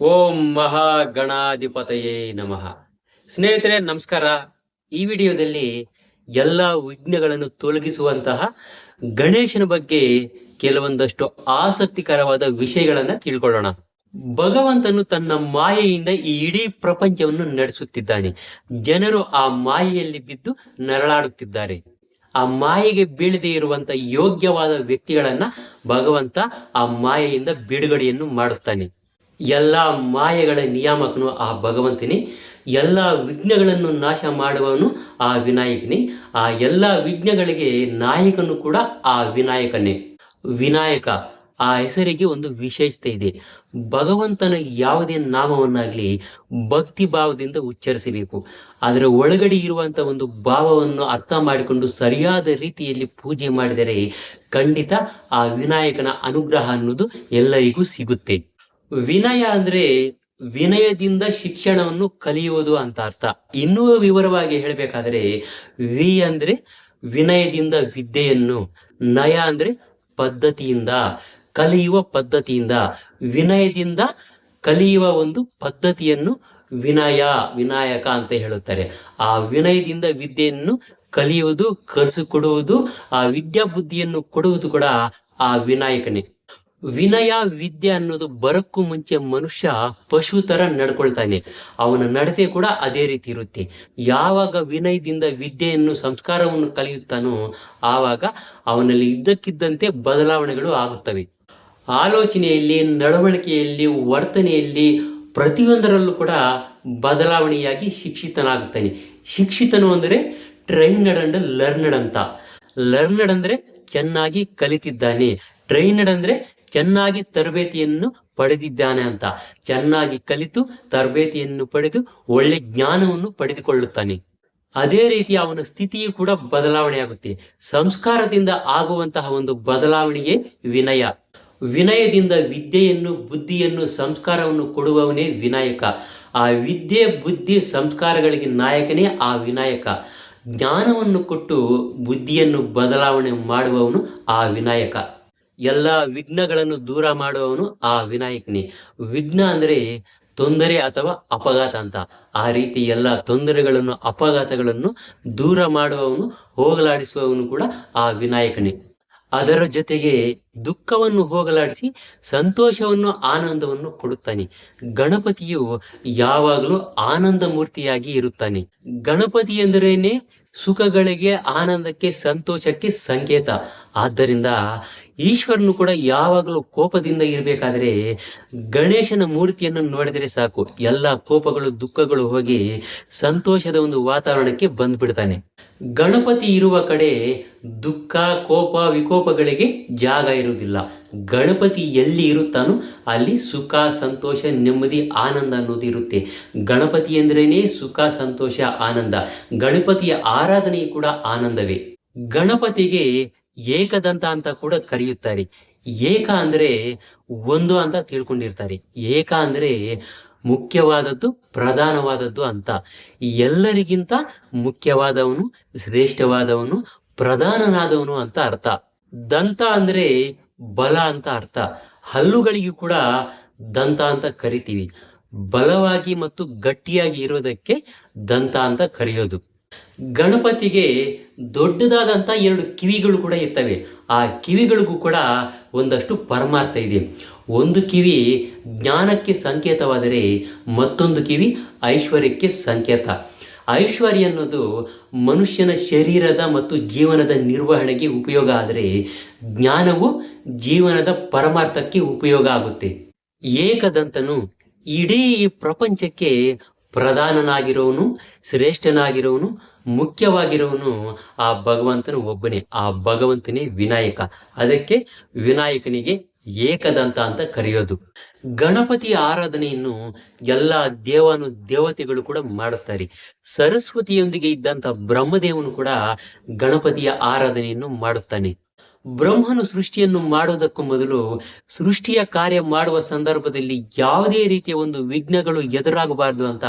ಓಂ ಮಹಾ ಗಣಾಧಿಪತಯೇ ನಮಃ. ಸ್ನೇಹಿತರೆ, ನಮಸ್ಕಾರ. ಈ ವಿಡಿಯೋದಲ್ಲಿ ಎಲ್ಲ ವಿಘ್ನಗಳನ್ನು ತೊಲಗಿಸುವಂತಹ ಗಣೇಶನ ಬಗ್ಗೆ ಕೆಲವೊಂದಷ್ಟು ಆಸಕ್ತಿಕರವಾದ ವಿಷಯಗಳನ್ನ ತಿಳ್ಕೊಳ್ಳೋಣ. ಭಗವಂತನು ತನ್ನ ಮಾಯೆಯಿಂದ ಈ ಇಡೀ ಪ್ರಪಂಚವನ್ನು ನಡೆಸುತ್ತಿದ್ದಾನೆ. ಜನರು ಆ ಮಾಯೆಯಲ್ಲಿ ಬಿದ್ದು ನರಳಾಡುತ್ತಿದ್ದಾರೆ. ಆ ಮಾಯೆಗೆ ಬೀಳದೇ ಇರುವಂತ ಯೋಗ್ಯವಾದ ವ್ಯಕ್ತಿಗಳನ್ನ ಭಗವಂತ ಆ ಮಾಯೆಯಿಂದ ಬಿಡುಗಡೆಯನ್ನು ಮಾಡುತ್ತಾನೆ. ಎಲ್ಲ ಮಾಯೆಗಳ ನಿಯಾಮಕನು ಆ ಭಗವಂತನೇ. ಎಲ್ಲ ವಿಘ್ನಗಳನ್ನು ನಾಶ ಮಾಡುವವನು ಆ ವಿನಾಯಕನೇ. ಆ ಎಲ್ಲ ವಿಘ್ನಗಳಿಗೆ ನಾಯಕನು ಕೂಡ ಆ ವಿನಾಯಕನೇ. ವಿನಾಯಕ, ಆ ಹೆಸರಿಗೆ ಒಂದು ವಿಶೇಷತೆ ಇದೆ. ಭಗವಂತನ ಯಾವುದೇ ನಾಮವನ್ನಾಗಲಿ ಭಕ್ತಿ ಭಾವದಿಂದ ಉಚ್ಚರಿಸಬೇಕು. ಅದರ ಒಳಗಡೆ ಇರುವಂತ ಒಂದು ಭಾವವನ್ನು ಅರ್ಥ ಮಾಡಿಕೊಂಡು ಸರಿಯಾದ ರೀತಿಯಲ್ಲಿ ಪೂಜೆ ಮಾಡಿದರೆ ಖಂಡಿತ ಆ ವಿನಾಯಕನ ಅನುಗ್ರಹ ಅನ್ನೋದು ಎಲ್ಲರಿಗೂ ಸಿಗುತ್ತೆ. ವಿನಯ ಅಂದ್ರೆ ವಿನಯದಿಂದ ಶಿಕ್ಷಣವನ್ನು ಕಲಿಯುವುದು ಅಂತ ಅರ್ಥ. ಇನ್ನೂ ವಿವರವಾಗಿ ಹೇಳಬೇಕಾದ್ರೆ, ವಿ ಅಂದ್ರೆ ವಿನಯದಿಂದ ವಿದ್ಯೆಯನ್ನು, ನಯ ಅಂದ್ರೆ ಪದ್ಧತಿಯಿಂದ, ಕಲಿಯುವ ಪದ್ಧತಿಯಿಂದ. ವಿನಯದಿಂದ ಕಲಿಯುವ ಒಂದು ಪದ್ಧತಿಯನ್ನು ವಿನಯ, ವಿನಾಯಕ ಅಂತ ಹೇಳುತ್ತಾರೆ. ಆ ವಿನಯದಿಂದ ವಿದ್ಯೆಯನ್ನು ಕಲಿಯುವುದು, ಕಲಿಸಿಕೊಡುವುದು, ಆ ವಿದ್ಯಾ ಬುದ್ಧಿಯನ್ನು ಕೊಡುವುದು ಕೂಡ ಆ ವಿನಾಯಕನೇ. ವಿನಯ ವಿದ್ಯೆ ಅನ್ನೋದು ಬರಕ್ಕೂ ಮುಂಚೆ ಮನುಷ್ಯ ಪಶು ತರ ನಡ್ಕೊಳ್ತಾನೆ. ಅವನ ನಡತೆ ಕೂಡ ಅದೇ ರೀತಿ ಇರುತ್ತೆ. ಯಾವಾಗ ವಿನಯದಿಂದ ವಿದ್ಯೆಯನ್ನು, ಸಂಸ್ಕಾರವನ್ನು ಕಲಿಯುತ್ತಾನೋ ಆವಾಗ ಅವನಲ್ಲಿ ಇದ್ದಕ್ಕಿದ್ದಂತೆ ಬದಲಾವಣೆಗಳು ಆಗುತ್ತವೆ. ಆಲೋಚನೆಯಲ್ಲಿ, ನಡವಳಿಕೆಯಲ್ಲಿ, ವರ್ತನೆಯಲ್ಲಿ ಪ್ರತಿಯೊಂದರಲ್ಲೂ ಕೂಡ ಬದಲಾವಣೆಯಾಗಿ ಶಿಕ್ಷಿತನಾಗುತ್ತಾನೆ. ಶಿಕ್ಷಿತನು ಅಂದರೆ ಟ್ರೈನಡ್ ಅಂಡ್ ಲರ್ನಡ್ ಅಂತ. ಲರ್ನಡ್ ಅಂದ್ರೆ ಚೆನ್ನಾಗಿ ಕಲಿತಿದ್ದಾನೆ. ಟ್ರೈನಡ್ ಅಂದ್ರೆ ಚೆನ್ನಾಗಿ ತರಬೇತಿಯನ್ನು ಪಡೆದಿದ್ದಾನೆ ಅಂತ. ಚೆನ್ನಾಗಿ ಕಲಿತು ತರಬೇತಿಯನ್ನು ಪಡೆದು ಒಳ್ಳೆ ಜ್ಞಾನವನ್ನು ಪಡೆದುಕೊಳ್ಳುತ್ತಾನೆ. ಅದೇ ರೀತಿ ಅವನ ಸ್ಥಿತಿಯು ಕೂಡ ಬದಲಾವಣೆ ಆಗುತ್ತೆ. ಸಂಸ್ಕಾರದಿಂದ ಆಗುವಂತಹ ಒಂದು ಬದಲಾವಣೆಯೇ ವಿನಯ. ವಿನಯದಿಂದ ವಿದ್ಯೆಯನ್ನು, ಬುದ್ಧಿಯನ್ನು, ಸಂಸ್ಕಾರವನ್ನು ಕೊಡುವವನೇ ವಿನಾಯಕ. ಆ ವಿದ್ಯೆ, ಬುದ್ಧಿ ಸಂಸ್ಕಾರಗಳಿಗೆ ನಾಯಕನೇ ಆ ವಿನಾಯಕ. ಜ್ಞಾನವನ್ನು ಕೊಟ್ಟು ಬುದ್ಧಿಯನ್ನು ಬದಲಾವಣೆ ಮಾಡುವವನು ಆ ವಿನಾಯಕ. ಎಲ್ಲ ವಿಘ್ನಗಳನ್ನು ದೂರ ಮಾಡುವವನು ಆ ವಿನಾಯಕನೇ. ವಿಘ್ನ ಅಂದ್ರೆ ತೊಂದರೆ ಅಥವಾ ಅಪಘಾತ ಅಂತ. ಆ ರೀತಿ ಎಲ್ಲ ತೊಂದರೆಗಳನ್ನು, ಅಪಘಾತಗಳನ್ನು ದೂರ ಮಾಡುವವನು, ಹೋಗಲಾಡಿಸುವವನು ಕೂಡ ಆ ವಿನಾಯಕನೇ. ಅದರ ಜೊತೆಗೆ ದುಃಖವನ್ನು ಹೋಗಲಾಡಿಸಿ ಸಂತೋಷವನ್ನು, ಆನಂದವನ್ನು ಕೊಡುತ್ತಾನೆ. ಗಣಪತಿಯು ಯಾವಾಗಲೂ ಆನಂದ ಮೂರ್ತಿಯಾಗಿ ಇರುತ್ತಾನೆ. ಗಣಪತಿ ಎಂದರೇನೆ ಸುಖಗಳಿಗೆ, ಆನಂದಕ್ಕೆ, ಸಂತೋಷಕ್ಕೆ ಸಂಕೇತ. ಆದ್ದರಿಂದ ಈಶ್ವರನು ಕೂಡ ಯಾವಾಗಲೂ ಕೋಪದಿಂದ ಇರಬೇಕಾದರೆ ಗಣೇಶನ ಮೂರ್ತಿಯನ್ನು ನೋಡಿದರೆ ಸಾಕು. ಎಲ್ಲ ಕೋಪಗಳು, ದುಃಖಗಳು ಹೋಗಿ ಸಂತೋಷದ ಒಂದು ವಾತಾವರಣಕ್ಕೆ ಬಂದ್ಬಿಡ್ತಾನೆ. ಗಣಪತಿ ಇರುವ ಕಡೆ ದುಃಖ, ಕೋಪ, ವಿಕೋಪಗಳಿಗೆ ಜಾಗ ಇರುವುದಿಲ್ಲ. ಗಣಪತಿ ಎಲ್ಲಿ ಇರುತ್ತಾನೋ ಅಲ್ಲಿ ಸುಖ, ಸಂತೋಷ, ನೆಮ್ಮದಿ, ಆನಂದ ಅನ್ನೋದು ಇರುತ್ತೆ. ಗಣಪತಿ ಎಂದ್ರೇನೆ ಸುಖ, ಸಂತೋಷ, ಆನಂದ. ಗಣಪತಿಯ ಆರಾಧನೆ ಕೂಡ ಆನಂದವೇ. ಗಣಪತಿಗೆ ಏಕದಂತ ಅಂತ ಕೂಡ ಕರೆಯುತ್ತಾರೆ. ಏಕ ಅಂದ್ರೆ ಒಂದು ಅಂತ ತಿಳ್ಕೊಂಡಿರ್ತಾರೆ. ಏಕ ಅಂದ್ರೆ ಮುಖ್ಯವಾದದ್ದು, ಪ್ರಧಾನವಾದದ್ದು ಅಂತ. ಎಲ್ಲರಿಗಿಂತ ಮುಖ್ಯವಾದವನು, ಶ್ರೇಷ್ಠವಾದವನು, ಪ್ರಧಾನನಾದವನು ಅಂತ ಅರ್ಥ. ದಂತ ಅಂದ್ರೆ ಬಲ ಅಂತ ಅರ್ಥ. ಹಲ್ಲುಗಳಿಗೂ ಕೂಡ ದಂತ ಅಂತ ಕರಿತೀವಿ. ಬಲವಾಗಿ ಮತ್ತು ಗಟ್ಟಿಯಾಗಿ ಇರೋದಕ್ಕೆ ದಂತ ಅಂತ ಕರೆಯೋದು. ಗಣಪತಿಗೆ ದೊಡ್ಡದಾದಂಥ ಎರಡು ಕಿವಿಗಳು ಕೂಡ ಇರ್ತವೆ. ಆ ಕಿವಿಗಳಿಗೂ ಕೂಡ ಒಂದಷ್ಟು ಪರಮಾರ್ಥ ಇದೆ. ಒಂದು ಕಿವಿ ಜ್ಞಾನಕ್ಕೆ ಸಂಕೇತವಾದರೆ ಮತ್ತೊಂದು ಕಿವಿ ಐಶ್ವರ್ಯಕ್ಕೆ ಸಂಕೇತ. ಐಶ್ವರ್ಯ ಅನ್ನೋದು ಮನುಷ್ಯನ ಶರೀರದ ಮತ್ತು ಜೀವನದ ನಿರ್ವಹಣೆಗೆ ಉಪಯೋಗ ಆದರೆ ಜ್ಞಾನವು ಜೀವನದ ಪರಮಾರ್ಥಕ್ಕೆ ಉಪಯೋಗ ಆಗುತ್ತೆ. ಏಕದಂತನು ಇಡೀ ಪ್ರಪಂಚಕ್ಕೆ ಪ್ರಧಾನನಾಗಿರೋನು, ಶ್ರೇಷ್ಠನಾಗಿರೋನು, ಮುಖ್ಯವಾಗಿರೋನು ಆ ಭಗವಂತನು ಒಬ್ಬನೇ, ಆ ಭಗವಂತನೇ ವಿನಾಯಕ. ಅದಕ್ಕೆ ವಿನಾಯಕನಿಗೆ ಏಕದಂತ ಅಂತ ಕರೆಯೋದು. ಗಣಪತಿಯ ಆರಾಧನೆಯನ್ನು ಎಲ್ಲ ದೇವನು, ದೇವತೆಗಳು ಕೂಡ ಮಾಡುತ್ತಾರೆ. ಸರಸ್ವತಿಯೊಂದಿಗೆ ಇದ್ದಂತ ಬ್ರಹ್ಮದೇವನು ಕೂಡ ಗಣಪತಿಯ ಆರಾಧನೆಯನ್ನು ಮಾಡುತ್ತಾನೆ. ಬ್ರಹ್ಮನು ಸೃಷ್ಟಿಯನ್ನು ಮಾಡುವುದಕ್ಕೂ ಮೊದಲು ಸೃಷ್ಟಿಯ ಕಾರ್ಯ ಮಾಡುವ ಸಂದರ್ಭದಲ್ಲಿ ಯಾವುದೇ ರೀತಿಯ ಒಂದು ವಿಘ್ನಗಳು ಎದುರಾಗಬಾರದು ಅಂತ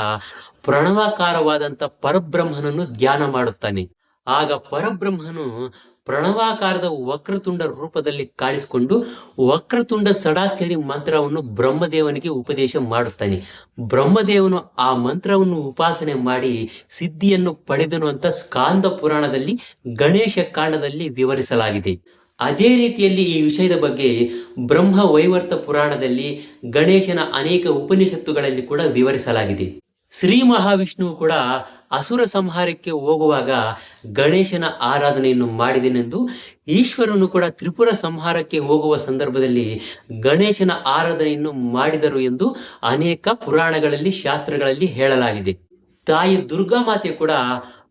ಪ್ರಣವಾಕಾರವಾದಂತ ಪರಬ್ರಹ್ಮನನ್ನು ಧ್ಯಾನ ಮಾಡುತ್ತಾನೆ. ಆಗ ಪರಬ್ರಹ್ಮನು ಪ್ರಣವಾಕಾರದ ವಕ್ರತುಂಡ ರೂಪದಲ್ಲಿ ಕಾಣಿಸಿಕೊಂಡು ವಕ್ರತುಂಡ ಸಡಾಕರಿ ಮಂತ್ರವನ್ನು ಬ್ರಹ್ಮದೇವನಿಗೆ ಉಪದೇಶ ಮಾಡುತ್ತಾನೆ. ಬ್ರಹ್ಮದೇವನು ಆ ಮಂತ್ರವನ್ನು ಉಪಾಸನೆ ಮಾಡಿ ಸಿದ್ಧಿಯನ್ನು ಪಡೆದನು ಅಂತ ಸ್ಕಾಂದ ಪುರಾಣದಲ್ಲಿ ಗಣೇಶ ಕಾಂಡದಲ್ಲಿ ವಿವರಿಸಲಾಗಿದೆ. ಅದೇ ರೀತಿಯಲ್ಲಿ ಈ ವಿಷಯದ ಬಗ್ಗೆ ಬ್ರಹ್ಮ ವೈವರ್ತ ಪುರಾಣದಲ್ಲಿ ಗಣೇಶನ ಅನೇಕ ಉಪನಿಷತ್ತುಗಳಲ್ಲಿ ಕೂಡ ವಿವರಿಸಲಾಗಿದೆ. ಶ್ರೀ ಮಹಾವಿಷ್ಣುವು ಕೂಡ ಅಸುರ ಸಂಹಾರಕ್ಕೆ ಹೋಗುವಾಗ ಗಣೇಶನ ಆರಾಧನೆಯನ್ನು ಮಾಡಿದನೆಂದು ಈಶ್ವರನು ಕೂಡ ತ್ರಿಪುರ ಸಂಹಾರಕ್ಕೆ ಹೋಗುವ ಸಂದರ್ಭದಲ್ಲಿ ಗಣೇಶನ ಆರಾಧನೆಯನ್ನು ಮಾಡಿದರು ಎಂದು ಅನೇಕ ಪುರಾಣಗಳಲ್ಲಿ, ಶಾಸ್ತ್ರಗಳಲ್ಲಿ ಹೇಳಲಾಗಿದೆ. ತಾಯಿ ದುರ್ಗಾ ಮಾತೆ ಕೂಡ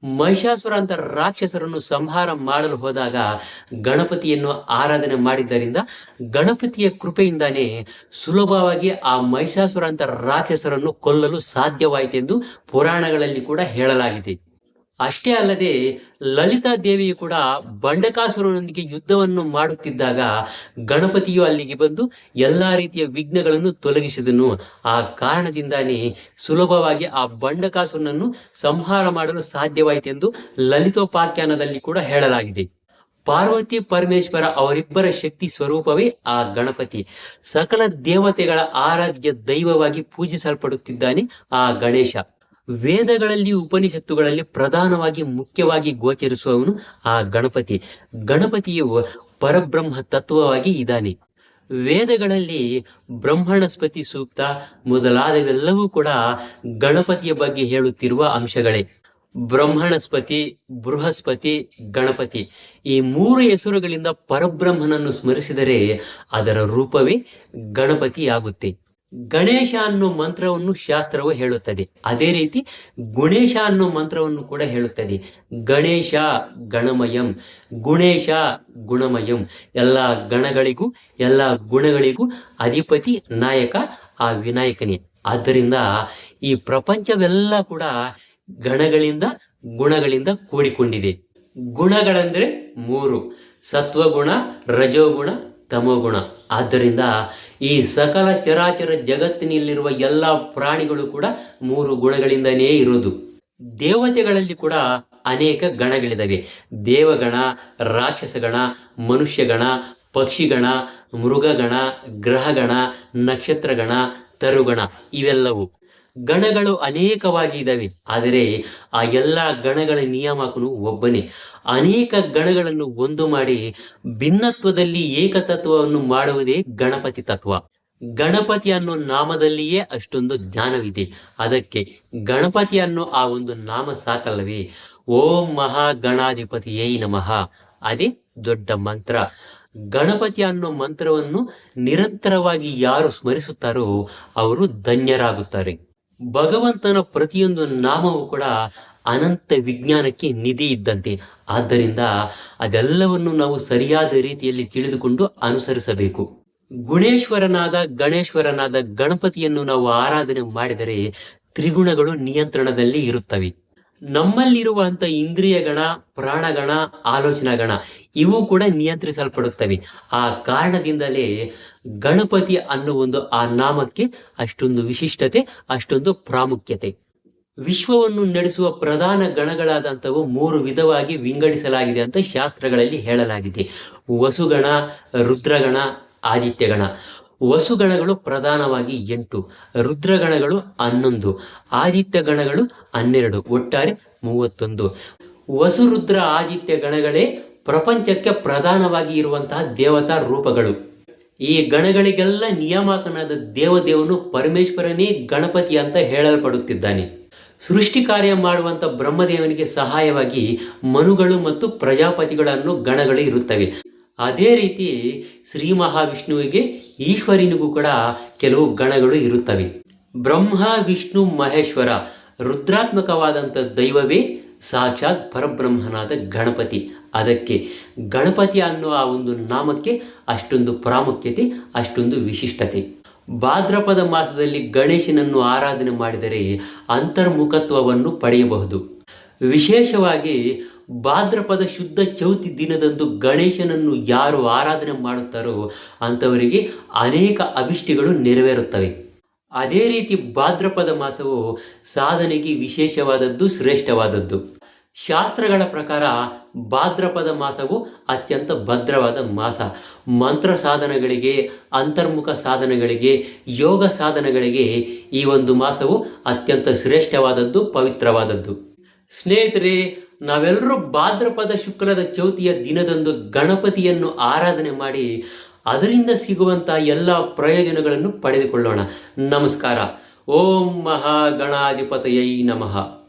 ಮಹಿಷಾಸುರ ಅಂತ ರಾಕ್ಷಸರನ್ನು ಸಂಹಾರ ಮಾಡಲು ಹೋದಾಗ ಗಣಪತಿಯನ್ನು ಆರಾಧನೆ ಮಾಡಿದ್ದರಿಂದ ಗಣಪತಿಯ ಕೃಪೆಯಿಂದಾನೇ ಸುಲಭವಾಗಿ ಆ ಮಹಿಷಾಸುರ ಅಂತ ರಾಕ್ಷಸರನ್ನು ಕೊಲ್ಲಲು ಸಾಧ್ಯವಾಯಿತೆಂದು ಪುರಾಣಗಳಲ್ಲಿ ಕೂಡ ಹೇಳಲಾಗಿದೆ. ಅಷ್ಟೇ ಅಲ್ಲದೆ ಲಲಿತಾ ದೇವಿಯು ಕೂಡ ಬಂಡಕಾಸುರನೊಂದಿಗೆ ಯುದ್ಧವನ್ನು ಮಾಡುತ್ತಿದ್ದಾಗ ಗಣಪತಿಯು ಅಲ್ಲಿಗೆ ಬಂದು ಎಲ್ಲಾ ರೀತಿಯ ವಿಘ್ನಗಳನ್ನು ತೊಲಗಿಸಿದನು. ಆ ಕಾರಣದಿಂದಾನೇ ಸುಲಭವಾಗಿ ಆ ಬಂಡಕಾಸುರನನ್ನು ಸಂಹಾರ ಮಾಡಲು ಸಾಧ್ಯವಾಯಿತೆಂದು ಲಲಿತೋಪಾಖ್ಯಾನದಲ್ಲಿ ಕೂಡ ಹೇಳಲಾಗಿದೆ. ಪಾರ್ವತಿ ಪರಮೇಶ್ವರ ಅವರಿಬ್ಬರ ಶಕ್ತಿ ಸ್ವರೂಪವೇ ಆ ಗಣಪತಿ. ಸಕಲ ದೇವತೆಗಳ ಆರಾಧ್ಯ ದೈವವಾಗಿ ಪೂಜಿಸಲ್ಪಡುತ್ತಿದ್ದಾನೆ ಆ ಗಣೇಶ. ವೇದಗಳಲ್ಲಿ ಉಪನಿಷತ್ತುಗಳಲ್ಲಿ ಪ್ರಧಾನವಾಗಿ ಮುಖ್ಯವಾಗಿ ಗೋಚರಿಸುವವನು ಆ ಗಣಪತಿ. ಗಣಪತಿಯು ಪರಬ್ರಹ್ಮ ತತ್ವವಾಗಿ ಇದ್ದಾನೆ. ವೇದಗಳಲ್ಲಿ ಬ್ರಹ್ಮಣಸ್ಪತಿ ಸೂಕ್ತ ಮೊದಲಾದವೆಲ್ಲವೂ ಕೂಡ ಗಣಪತಿಯ ಬಗ್ಗೆ ಹೇಳುತ್ತಿರುವ ಅಂಶಗಳೇ. ಬ್ರಹ್ಮಣಸ್ಪತಿ, ಬೃಹಸ್ಪತಿ, ಗಣಪತಿ ಈ ಮೂರು ಹೆಸರುಗಳಿಂದ ಪರಬ್ರಹ್ಮನನ್ನು ಸ್ಮರಿಸಿದರೆ ಅದರ ರೂಪವೇ ಗಣಪತಿಯಾಗುತ್ತೆ. ಗಣೇಶ ಅನ್ನೋ ಮಂತ್ರವನ್ನು ಶಾಸ್ತ್ರವು ಹೇಳುತ್ತದೆ. ಅದೇ ರೀತಿ ಗುಣೇಶ ಅನ್ನೋ ಮಂತ್ರವನ್ನು ಕೂಡ ಹೇಳುತ್ತದೆ. ಗಣೇಶ ಗಣಮಯಂ, ಗುಣೇಶ ಗುಣಮಯಂ. ಎಲ್ಲ ಗಣಗಳಿಗೂ, ಎಲ್ಲ ಗುಣಗಳಿಗೂ ಅಧಿಪತಿ, ನಾಯಕ, ಆ ವಿನಾಯಕನೇ. ಆದ್ದರಿಂದ ಈ ಪ್ರಪಂಚವೆಲ್ಲ ಕೂಡ ಗಣಗಳಿಂದ, ಗುಣಗಳಿಂದ ಕೂಡಿಕೊಂಡಿದೆ. ಗುಣಗಳಂದ್ರೆ ಮೂರು. ಸತ್ವಗುಣ, ರಜೋಗುಣ, ತಮೋಗುಣ. ಆದ್ದರಿಂದ ಈ ಸಕಲ ಚರಾಚರ ಜಗತ್ತಿನಲ್ಲಿರುವ ಎಲ್ಲ ಪ್ರಾಣಿಗಳು ಕೂಡ ಮೂರು ಗುಣಗಳಿಂದನೇ ಇರೋದು ದೇವತೆಗಳಲ್ಲಿ ಕೂಡ ಅನೇಕ ಗಣಗಳಿದ್ದಾವೆ ದೇವಗಣ, ರಾಕ್ಷಸಗಣ, ಮನುಷ್ಯಗಣ, ಪಕ್ಷಿಗಣ, ಮೃಗಗಣ, ಗ್ರಹಗಣ, ನಕ್ಷತ್ರಗಣ, ತರುಗಣ ಇವೆಲ್ಲವೂ. ಗಣಗಳು ಅನೇಕವಾಗಿ ಇದ್ದಾವೆ ಆದರೆ ಆ ಎಲ್ಲ ಗಣಗಳ ನಿಯಾಮಕನು ಒಬ್ಬನೇ. ಅನೇಕ ಗಣಗಳನ್ನು ಒಂದು ಮಾಡಿ ಭಿನ್ನತ್ವದಲ್ಲಿ ಏಕತತ್ವವನ್ನು ಮಾಡುವುದೇ ಗಣಪತಿ ತತ್ವ. ಗಣಪತಿ ಅನ್ನೋ ನಾಮದಲ್ಲಿಯೇ ಅಷ್ಟೊಂದು ಜ್ಞಾನವಿದೆ. ಅದಕ್ಕೆ ಗಣಪತಿ ಅನ್ನೋ ಆ ಒಂದು ನಾಮ ಸಾಕಲ್ಲವೇ? ಓಂ ಮಹಾ ಗಣಾಧಿಪತಿಯೇ ನಮಃ. ಅದೇ ದೊಡ್ಡ ಮಂತ್ರ. ಗಣಪತಿ ಅನ್ನೋ ಮಂತ್ರವನ್ನು ನಿರಂತರವಾಗಿ ಯಾರು ಸ್ಮರಿಸುತ್ತಾರೋ ಅವರು ಧನ್ಯರಾಗುತ್ತಾರೆ. ಭಗವಂತನ ಪ್ರತಿಯೊಂದು ನಾಮವೂ ಕೂಡ ಅನಂತ ವಿಜ್ಞಾನಕ್ಕೆ ನಿಧಿ ಇದ್ದಂತೆ. ಆದ್ದರಿಂದ ಅದೆಲ್ಲವನ್ನು ನಾವು ಸರಿಯಾದ ರೀತಿಯಲ್ಲಿ ತಿಳಿದುಕೊಂಡು ಅನುಸರಿಸಬೇಕು. ಗುಣೇಶ್ವರನಾದ ಗಣೇಶ್ವರನಾದ ಗಣಪತಿಯನ್ನು ನಾವು ಆರಾಧನೆ ಮಾಡಿದರೆ ತ್ರಿಗುಣಗಳು ನಿಯಂತ್ರಣದಲ್ಲಿ ಇರುತ್ತವೆ. ನಮ್ಮಲ್ಲಿರುವಂತ ಇಂದ್ರಿಯಗಣ ಪ್ರಾಣಗಣ ಆಲೋಚನಾಗಣ ಇವು ಕೂಡ ನಿಯಂತ್ರಿಸಲ್ಪಡುತ್ತವೆ. ಆ ಕಾರಣದಿಂದಲೇ ಗಣಪತಿ ಅನ್ನೋ ಒಂದು ಆ ನಾಮಕ್ಕೆ ಅಷ್ಟೊಂದು ವಿಶಿಷ್ಟತೆ, ಅಷ್ಟೊಂದು ಪ್ರಾಮುಖ್ಯತೆ. ವಿಶ್ವವನ್ನು ನಡೆಸುವ ಪ್ರಧಾನ ಗಣಗಳಾದಂಥವು ಮೂರು ವಿಧವಾಗಿ ವಿಂಗಡಿಸಲಾಗಿದೆ ಅಂತ ಶಾಸ್ತ್ರಗಳಲ್ಲಿ ಹೇಳಲಾಗಿದೆ. ವಸುಗಣ, ರುದ್ರಗಣ, ಆದಿತ್ಯಗಣ. ವಸುಗಣಗಳು ಪ್ರಧಾನವಾಗಿ ಎಂಟು, ರುದ್ರಗಣಗಳು ಹನ್ನೊಂದು, ಆದಿತ್ಯ ಗಣಗಳು ಹನ್ನೆರಡು, ಒಟ್ಟಾರೆ ಮೂವತ್ತೊಂದು. ವಸುರುದ್ರ ಆದಿತ್ಯ ಗಣಗಳೇ ಪ್ರಪಂಚಕ್ಕೆ ಪ್ರಧಾನವಾಗಿ ಇರುವಂತಹ ದೇವತಾ ರೂಪಗಳು. ಈ ಗಣಗಳಿಗೆಲ್ಲ ನಿಯಾಮಕನಾದ ದೇವದೇವನು ಪರಮೇಶ್ವರನೇ ಗಣಪತಿ ಅಂತ ಹೇಳಲ್ಪಡುತ್ತಿದ್ದಾನೆ. ಸೃಷ್ಟಿ ಕಾರ್ಯ ಮಾಡುವಂತ ಬ್ರಹ್ಮದೇವನಿಗೆ ಸಹಾಯವಾಗಿ ಮನುಗಳು ಮತ್ತು ಪ್ರಜಾಪತಿಗಳನ್ನು ಗಣಗಳು ಇರುತ್ತವೆ. ಅದೇ ರೀತಿ ಶ್ರೀ ಮಹಾವಿಷ್ಣುವಿಗೆ ಈಶ್ವರಿನಿಗೂ ಕೂಡ ಕೆಲವು ಗಣಗಳು ಇರುತ್ತವೆ. ಬ್ರಹ್ಮ, ವಿಷ್ಣು, ಮಹೇಶ್ವರ ರುದ್ರಾತ್ಮಕವಾದಂಥ ದೈವವೇ ಸಾಕ್ಷಾತ್ ಪರಬ್ರಹ್ಮನಾದ ಗಣಪತಿ. ಅದಕ್ಕೆ ಗಣಪತಿ ಅನ್ನೋ ಆ ಒಂದು ನಾಮಕ್ಕೆ ಅಷ್ಟೊಂದು ಪ್ರಾಮುಖ್ಯತೆ, ಅಷ್ಟೊಂದು ವಿಶಿಷ್ಟತೆ. ಭಾದ್ರಪದ ಮಾಸದಲ್ಲಿ ಗಣೇಶನನ್ನು ಆರಾಧನೆ ಮಾಡಿದರೆ ಅಂತರ್ಮುಖತ್ವವನ್ನು ಪಡೆಯಬಹುದು. ವಿಶೇಷವಾಗಿ ಭಾದ್ರಪದ ಶುದ್ಧ ಚೌತಿ ದಿನದಂದು ಗಣೇಶನನ್ನು ಯಾರು ಆರಾಧನೆ ಮಾಡುತ್ತಾರೋ ಅಂಥವರಿಗೆ ಅನೇಕ ಅಭಿಷ್ಟಿಗಳು ನೆರವೇರುತ್ತವೆ. ಅದೇ ರೀತಿ ಭಾದ್ರಪದ ಮಾಸವು ಸಾಧನೆಗೆ ವಿಶೇಷವಾದದ್ದು, ಶ್ರೇಷ್ಠವಾದದ್ದು. ಶಾಸ್ತ್ರಗಳ ಪ್ರಕಾರ ಭಾದ್ರಪದ ಮಾಸವು ಅತ್ಯಂತ ಭದ್ರವಾದ ಮಾಸ. ಮಂತ್ರ ಸಾಧನಗಳಿಗೆ, ಅಂತರ್ಮುಖ ಸಾಧನಗಳಿಗೆ, ಯೋಗ ಸಾಧನಗಳಿಗೆ ಈ ಒಂದು ಮಾಸವು ಅತ್ಯಂತ ಶ್ರೇಷ್ಠವಾದದ್ದು, ಪವಿತ್ರವಾದದ್ದು. ಸ್ನೇಹಿತರೆ ನಾವೆಲ್ಲರೂ ಭಾದ್ರಪದ ಶುಕ್ಲದ ಚೌತಿಯ ದಿನದಂದು ಗಣಪತಿಯನ್ನು ಆರಾಧನೆ ಮಾಡಿ ಅದರಿಂದ ಸಿಗುವಂಥ ಎಲ್ಲ ಪ್ರಯೋಜನಗಳನ್ನು ಪಡೆದುಕೊಳ್ಳೋಣ. ನಮಸ್ಕಾರ. ಓಂ ಮಹಾಗಣಾಧಿಪತಯೈ ನಮಃ.